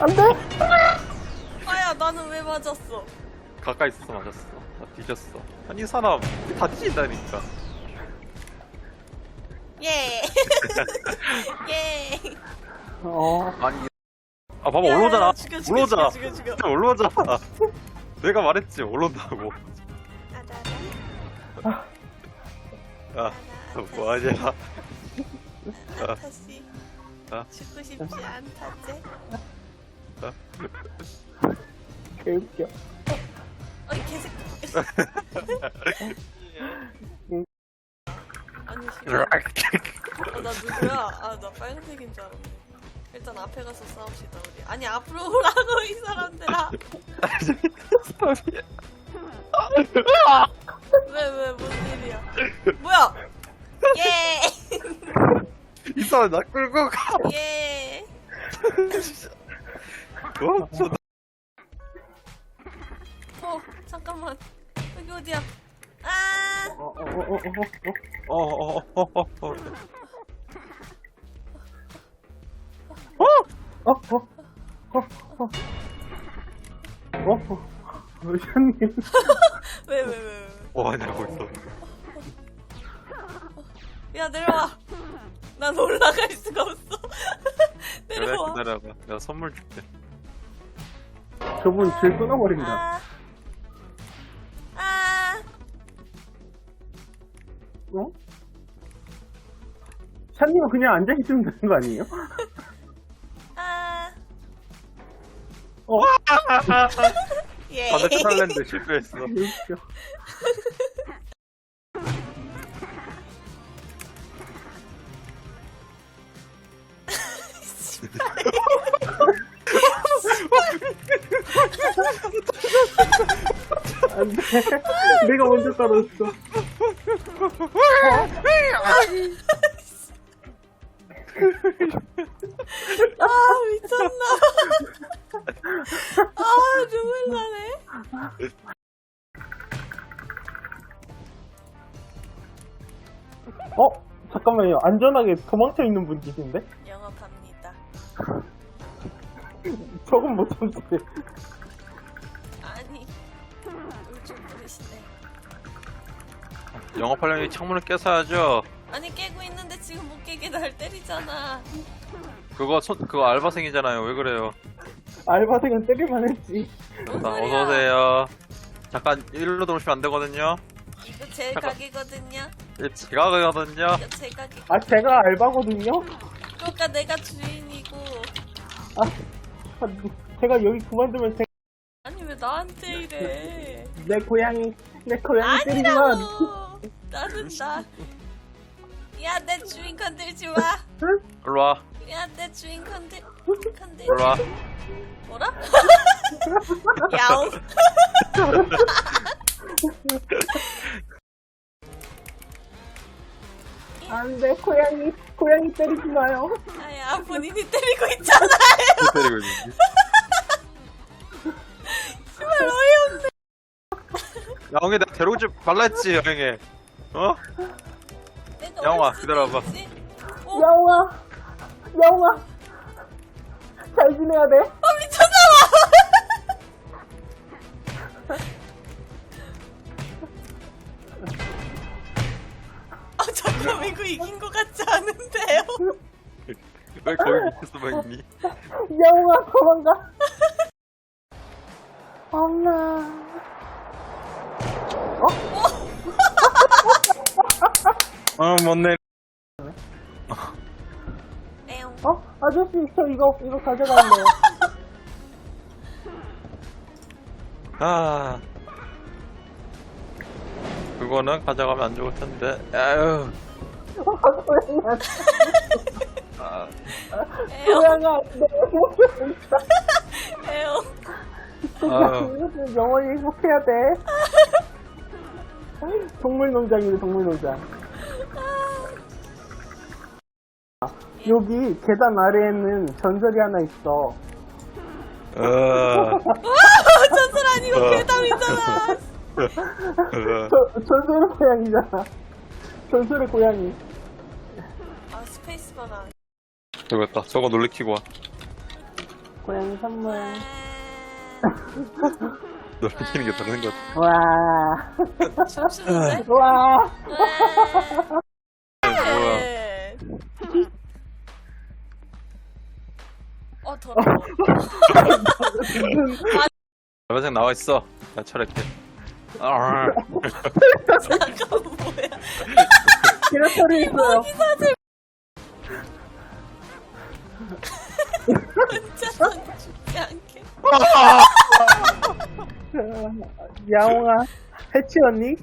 안 돼! 아야 나는 왜 맞았어? 가까이 있어서 맞았어. 나 뒤졌어. 아니, 이 사람 다 뒤진다니까. 예. 예. 어, 아니, 아, 봐봐, 야, 올라오잖아. 죽여, 죽여, 올라오잖아. 죽여, 죽여, 죽여. 올라오잖아. 내가 말했지, 올라온다고. 아나나 야, 너 뭐하냐. 나 다시 아. 죽고 싶지 않다제. 개웃겨. 어이 개새끼. 아니 지금 어나 누구야? 아 나 빨간색인 줄 알았네. 일단 앞에 가서 싸웁시다 우리. 아니 앞으로 오라고 이 사람들아. 왜왜 무슨 일이야? 뭐야? 예. 이 사람 나 끌고 가. 예. 어? 저, 어 잠깐만 여기 어디야? 아. 어, 어, 어, 어, 어, 어, 어, 어, 어, 어. 어, 어, 어, 어, 어, 어, 어, 의사님. 왜 왜 왜 왜? 뭐 하냐고 있어. 야 내려와. 난 올라갈 수가 없어. 내려와. 기다려봐. 내가 선물 줄게. 저분 줄 끊어버린다. 아. 아. 어? 샤님은 그냥 앉아있으면 되는 거 아니에요? 아. 어, 예. 반대쪽 할랜드 실패했어. 안 돼. 내가 먼저 떨어졌어. 아 미쳤나. 아 눈물 나네. 어? 잠깐만요. 안전하게 도망쳐 있는 분 계신데? 영업합니다. 저건 못 참지. 영업하려면 창문을 깨서야죠. 아니 깨고 있는데 지금 못 깨게 날 때리잖아. 그거 손, 그거 알바생이잖아요. 왜 그래요? 알바생은 때릴만 했지. 뭔 자, 소리야? 어서 오세요. 잠깐, 일로 들어오시면 안 되거든요. 이거 제 잠깐. 가게거든요. 예, 제가 가거든요. 이거 제 가게. 아, 제가 알바거든요? 그러니까 내가 주인이고. 아, 제가 여기 그만두면 제, 아니 왜 나한테 이래? 내 고양이, 내 고양이 때리지만. 아니라고. 나는 나. 야내 주인 건들지 마. 일로 와. 야 내 주인 건들 건들. 일로 와. 뭐라? 야옹. 안 돼, 고양이, 고양이 때리지 마요. 아야 본인이 때리고 있잖아. 못 때리고 있는 영애 내가 데려오지 했지, 여행에. 어? 내가 영화, 올 수도 기다려봐. 있지. 어, 야옹아, 야옹아. 잘 지내야 돼. 어 미쳤나봐. 아 잠깐 이거 이긴 것 같지 않은데요? 왜 거기 막 있니? 야옹아, 도망가. 엄마. 어, 못내. 에용. 어? 아저씨, 저 이거, 이거 가져갈래요. 아. 그거는 가져가면 안 좋을 텐데. 아유. 고양아, 아, 에용. 고양아, 내 목표. 에용. 아유. 이것도 영원히 행복해야 돼. 동물농장이네, 동물농장. 여기 계단 아래에는 전설이 하나 있어. 어. 와 전설 아니고 어. 괴담이잖아. 어. 저, 전설의 고양이잖아. 전설의 고양이. 아 스페이스바가 되겠다. 저거 놀래키고 와. 고양이 선물. 놀리는 게 다른 것 같아. 와. 춤추는데? 와. 뭐야. 네. 어 더러워 알바생 나와 있어. 나 철학해. 아, 잠깐 뭐야 기라털이 있어요. 혼자서 죽지 않게 야옹아. 해치 언니?